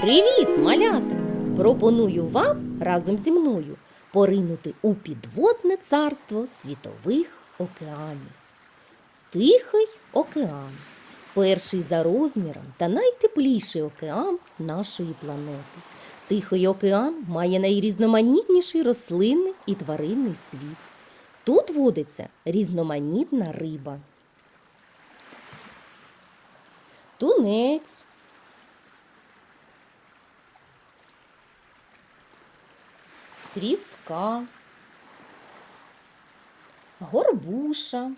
Привіт, малята! Пропоную вам разом зі мною поринути у підводне царство світових океанів. Тихий океан перший за розміром та найтепліший океан нашої планети. Тихий океан має найрізноманітніший рослинний і тваринний світ. Тут водиться різноманітна риба. Тунець, тріска, горбуша,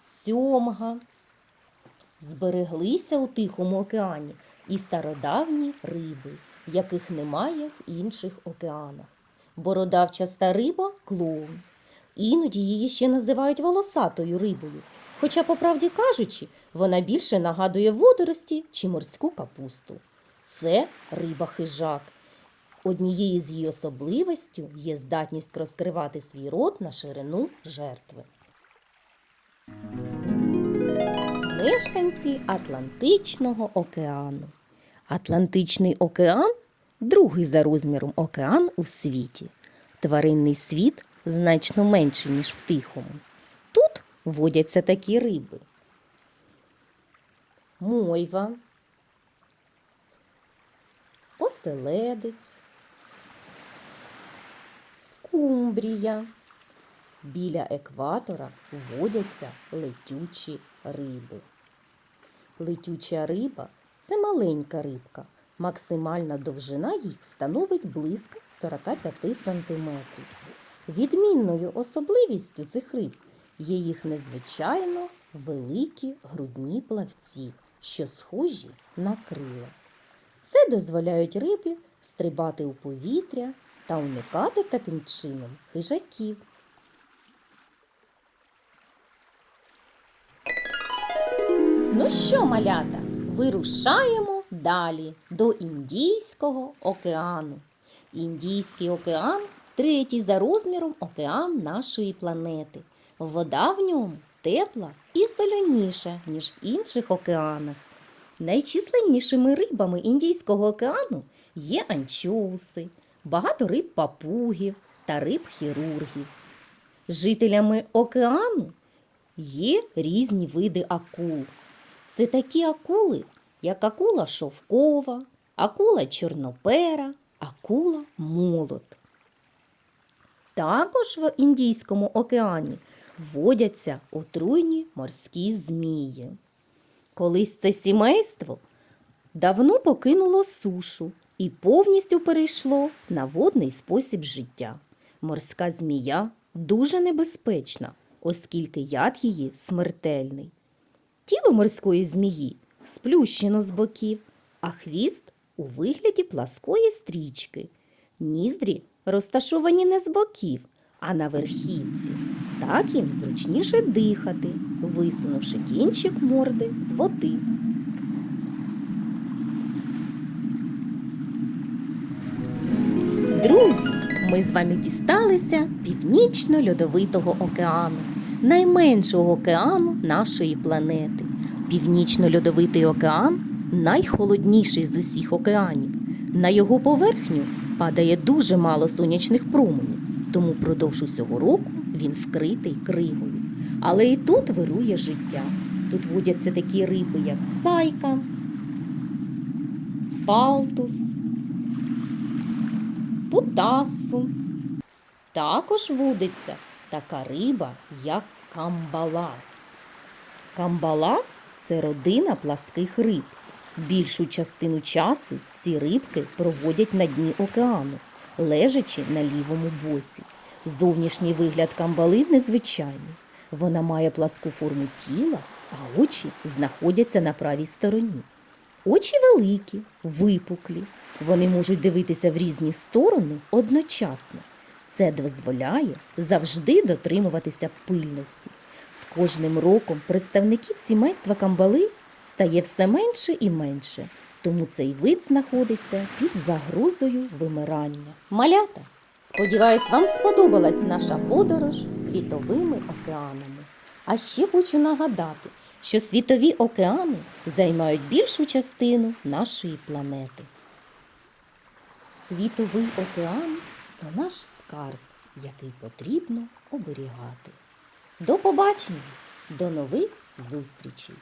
сьомга. Збереглися у Тихому океані і стародавні риби, яких немає в інших океанах. Бородавчаста риба клоун. Іноді її ще називають волосатою рибою. Хоча, по правді кажучи, вона більше нагадує водорості чи морську капусту. Це риба хижак. Однією з її особливостей є здатність розкривати свій рот на ширину жертви. Мешканці Атлантичного океану. Атлантичний океан другий за розміром океан у світі. Тваринний світ значно менший, ніж в Тихому. Тут водяться такі риби. Мойва, оселедець, скумбрія. Біля екватора водяться летючі риби. Летюча риба це маленька рибка. Максимальна довжина їх становить близько 45 см. Відмінною особливістю цих риб є їх незвичайно великі грудні плавці, що схожі на крила. Це дозволяють рибі стрибати у повітря та уникати таким чином хижаків. Ну що, малята, вирушаємо далі до Індійського океану. Індійський океан третій за розміром океан нашої планети. Вода в ньому тепла і соляніша, ніж в інших океанах. Найчисленнішими рибами Індійського океану є анчоуси, багато риб папугів та риб хірургів. Жителями океану є різні види акул. Це такі акули, як акула шовкова, акула чорнопера, акула молот. Також в Індійському океані водяться отруйні морські змії. Колись це сімейство давно покинуло сушу і повністю перейшло на водний спосіб життя. Морська змія дуже небезпечна, оскільки яд її смертельний. Тіло морської змії сплющено з боків, а хвіст у вигляді пласкої стрічки. Ніздрі розташовані не з боків, а на верхівці. Так їм зручніше дихати, висунувши кінчик морди з води. Друзі, ми з вами дісталися північно-льодовитого океану, найменшого океану нашої планети. Північно-льодовитий океан найхолодніший з усіх океанів. На його поверхню падає дуже мало сонячних променів, тому впродовж усього року він вкритий кригою. Але і тут вирує життя. Тут водяться такі риби, як сайка, палтус, путасу. Також водиться така риба, як камбала. Камбала це родина пласких риб. Більшу частину часу ці рибки проводять на дні океану, лежачи на лівому боці. Зовнішній вигляд камбали незвичайний. Вона має пласку форму тіла, а очі знаходяться на правій стороні. Очі великі, випуклі. Вони можуть дивитися в різні сторони одночасно. Це дозволяє завжди дотримуватися пильності. З кожним роком представників сімейства камбали стає все менше і менше, тому цей вид знаходиться під загрозою вимирання. Малята, сподіваюсь, вам сподобалась наша подорож світовими океанами. А ще хочу нагадати, що світові океани займають більшу частину нашої планети. Світовий океан це наш скарб, який потрібно оберігати. До побачення, до нових зустрічей!